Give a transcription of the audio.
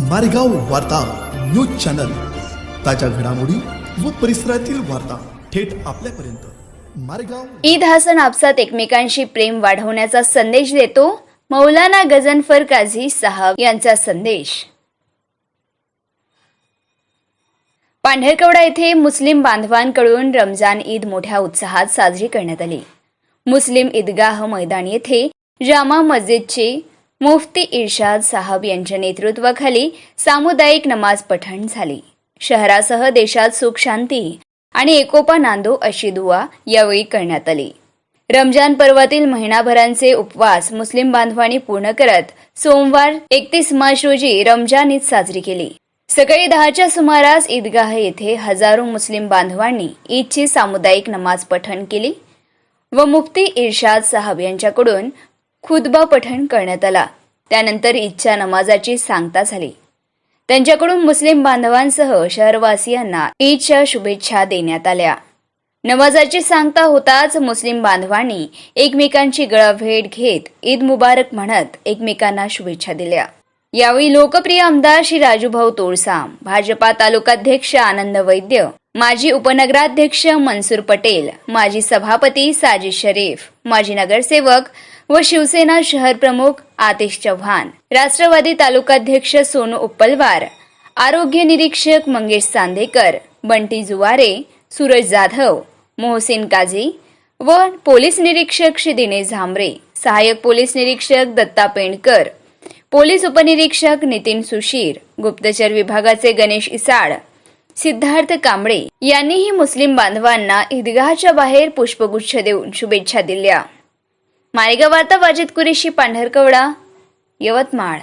मारेगाव वार्ता news channel. ताज्या घडामोडी व परिसरातील वार्ता थेट आपल्यापर्यंत. मारेगाव ईद हा सण आपसात एकमेकांशी प्रेम वाढवण्याचा संदेश देतो मौलाना गझनफर काझी साहब यांचा संदेश. पांढरकवडा येथे मुस्लिम बांधवांकडून रमजान ईद मोठ्या उत्साहात साजरी करण्यात आली. मुस्लिम ईदगाह मैदान येथे जामा मस्जिदचे मुफ्ती इर्शाद साहब यांच्या नेतृत्वाखाली सामुदायिक नमाज पठण झाली. शहरासह देशात सुख शांती आणि एकोपा नांदो अशी दुवा यावेळी करण्यात आली. रमजान पर्वातील महिनाभरांचे उपवास मुस्लिम बांधवांनी पूर्ण करत सोमवार एकतीस मार्च रोजी रमजान ईद साजरी केली. सकाळी दहाच्या सुमारास ईदगाह येथे हजारो मुस्लिम बांधवांनी ईदची सामुदायिक नमाज पठण केली व मुफ्ती इर्शाद साहब यांच्याकडून खुदबा पठण करण्यात आला. त्यानंतर ईदच्या नमाजाची सांगता झाली. त्यांच्याकडून मुस्लिम बांधवांसह शहरवासियांना ईदच्या शुभेच्छा देण्यात आल्या. नमाजाची सांगता होताच मुस्लिम बांधवांनी एकमेकांची गळाभेट घेत ईद मुबारक म्हणत एकमेकांना शुभेच्छा दिल्या. यावेळी लोकप्रिय आमदार श्री राजूभाऊ तोळसाम भाजपा तालुकाध्यक्ष आनंद वैद्य माजी उपनगराध्यक्ष मनसूर पटेल माजी सभापती साजिद शरीफ माजी नगरसेवक व शिवसेना शहर प्रमुख आतिश चव्हाण राष्ट्रवादी तालुकाध्यक्ष सोनू उप्पलवार आरोग्य निरीक्षक मंगेश चांदेकर बंटी जुवारे सूरज जाधव मोहसिन काझी व पोलीस निरीक्षक श्री दिनेश झांबरे सहाय्यक पोलीस निरीक्षक दत्ता पेंडकर पोलीस उपनिरीक्षक नितीन सुशीर गुप्तचर विभागाचे गणेश इसाड सिद्धार्थ कांबळे यांनीही मुस्लिम बांधवांना ईदगाहच्या बाहेर पुष्पगुच्छ देऊन शुभेच्छा दिल्या. मालेगाव वार्ता वाजित कुरेशी पांढरकवडा यवतमाळ.